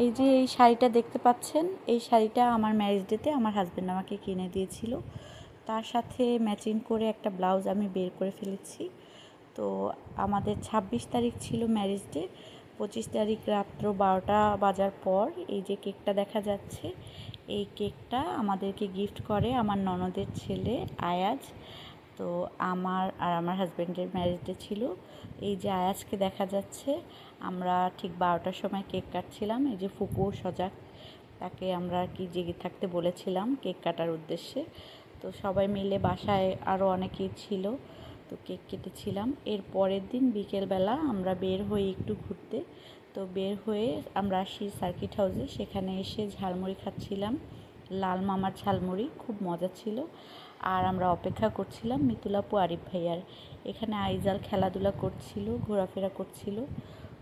এই যে এই শাড়িটা দেখতে পাচ্ছেন, এই শাড়িটা আমার ম্যারেজ ডেতে আমার হাজব্যান্ড আমাকে কিনে দিয়েছিল। তার সাথে ম্যাচিং করে একটা ব্লাউজ আমি বের করে ফেলেছি। তো আমাদের ২৬ তারিখ ছিল ম্যারেজ ডে পঁচিশ তারিখ রাত্র বারোটা বাজার পর এই যে কেকটা দেখা যাচ্ছে, এই কেকটা আমাদেরকে গিফট করে আমার ননদের ছেলে আয়াজ। তো আমার আর আমার হাজব্যান্ডের ম্যারেজডে ছিল। এই যে আয়াজকে দেখা যাচ্ছে, আমরা ঠিক বারোটার সময় কেক কাটছিলাম, এই যে ফুপু সজাগ, তাকে আমরা কি জেগে থাকতে বলেছিলাম কেক কাটার উদ্দেশ্যে। তো সবাই মিলে বাসায় আরও অনেকেই ছিল, তো কেক কেটেছিলাম। এর পরের দিন বিকেলবেলা আমরা বের হই একটু ঘুরতে। তো বের হয়ে আমরা আসি সার্কিট হাউসে সেখানে এসে ঝালমুড়ি খাচ্ছিলাম। লাল মামার ঝালমুড়ি, খুব মজা ছিল। আর আমরা অপেক্ষা করছিলাম মিতুলাপু আরিফ ভাইয়ার। এখানে আইজাল খেলাধুলা করছিল, ঘোরাফেরা করছিল,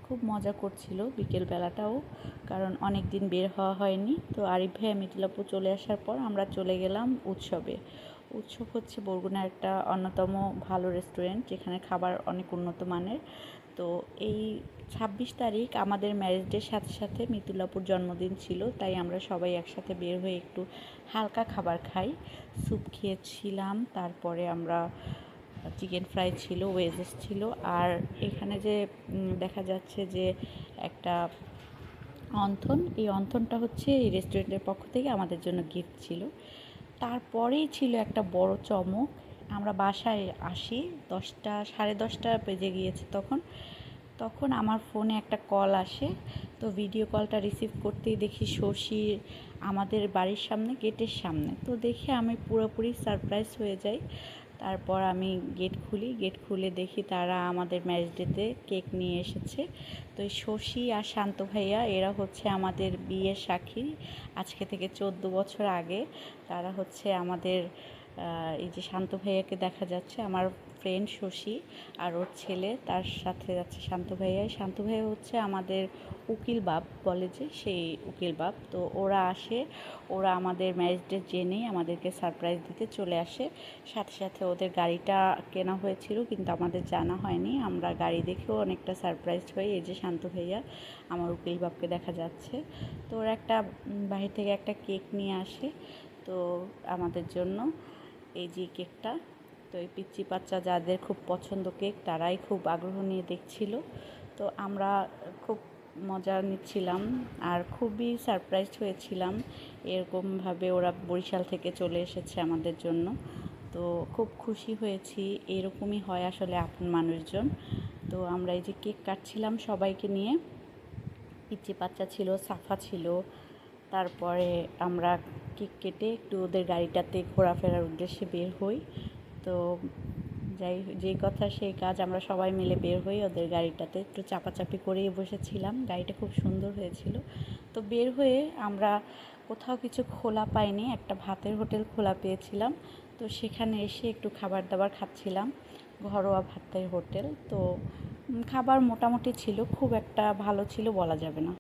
খুব মজা করছিল বিকেলবেলাটাও, কারণ অনেক দিন বের হওয়া হয়নি। তো আরিফ ভাইয়া মিতুলাপু চলে আসার পর আমরা চলে গেলাম উৎসবে। উৎসব হচ্ছে বরগুনার একটা অন্যতম ভালো রেস্টুরেন্ট, যেখানে খাবার অনেক উন্নত মানের। তো এই ছাব্বিশ তারিখ আমাদের ম্যারেজ ডের সাথে সাথে মিতুলাপুর জন্মদিন ছিল, তাই আমরা সবাই একসাথে বের হয়ে একটু হালকা খাবার খাই। স্যুপ খেয়েছিলাম, তারপরে আমরা চিকেন ফ্রাই ছিল ওয়েজেস ছিল, আর এখানে যে দেখা যাচ্ছে যে একটা অন্থন, এই অন্থনটা হচ্ছে এই রেস্টুরেন্টের পক্ষ থেকে আমাদের জন্য গিফট ছিল। তারপরেই ছিল একটা বড় চমক আমরা বাসায় আসি, দশটা, সাড়ে দশটা বেজে গিয়েছে তখন। তখন আমার ফোনে একটা কল আসে, তো ভিডিও কলটা রিসিভ করতেই দেখি শশী আমাদের বাড়ির সামনে, গেটের সামনে। তো দেখে আমি পুরোপুরি সারপ্রাইজ হয়ে যাই। তারপর আমি গেট খুলি গেট খুলে দেখি তারা আমাদের ম্যারেজ ডেতে কেক নিয়ে এসেছে। তো এই শশী আর শান্ত ভাইয়া, এরা হচ্ছে আমাদের বিয়ের সাক্ষী। আজকে থেকে চোদ্দ বছর আগে, তারা হচ্ছে আমাদের এই যে শান্ত ভাইয়াকে দেখা যাচ্ছে, আমার ফ্রেন্ড শশী আর ওর ছেলে, তার সাথে যাচ্ছে শান্ত ভাইয়া। শান্ত ভাইয়া হচ্ছে আমাদের উকিল বাপ বলে যে, সেই উকিল বাপ। তো ওরা আসে, ওরা আমাদের ম্যারেজ ডে জেনেই আমাদেরকে সারপ্রাইজ দিতে চলে আসে। সাথে সাথে ওদের গাড়িটা কেনা হয়েছিল, কিন্তু আমাদের জানা হয়নি। আমরা গাড়ি দেখেও অনেকটা সারপ্রাইজ হই। এই যে শান্ত ভাইয়া, আমার উকিল বাপকে দেখা যাচ্ছে। তো ওরা একটা বাহির থেকে একটা কেক নিয়ে আসে, তো আমাদের জন্য। এই যে কেকটা, তো এই পিচ্চি বাচ্চা যাদের খুব পছন্দ কেক, তারাই খুব আগ্রহ নিয়ে দেখছিল। তো আমরা খুব মজা নিচ্ছিলাম আর খুবই সারপ্রাইজড হয়েছিলাম। এরকমভাবে ওরা বরিশাল থেকে চলে এসেছে আমাদের জন্য। তো খুব খুশি হয়েছি, এরকমই হয় আসলে আপন মানুষজন। তো আমরা এই যে কেক কাটছিলাম সবাইকে নিয়ে। পিচ্চি বাচ্চা ছিল, সাফা ছিল। তারপরে আমরা কেক কেটে একটু ওদের গাড়িটাতে ঘোরাফেরার উদ্দেশ্যে বের হই। তো যাই যেই কথা সেই কাজ আমরা সবাই মিলে বের হই ওদের গাড়িটাতে। একটু চাপাচাপি করেই বসেছিলাম। গাড়িটা খুব সুন্দর হয়েছিল। তো বের হয়ে আমরা কোথাও কিছু খোলা পাইনি, একটা ভাতের হোটেল খোলা পেয়েছিলাম। তো সেখানে এসে একটু খাবার দাবার খাচ্ছিলাম, ঘরোয়া ভাতের হোটেল। তো খাবার মোটামুটি ছিল, খুব একটা ভালো ছিল বলা যাবে না।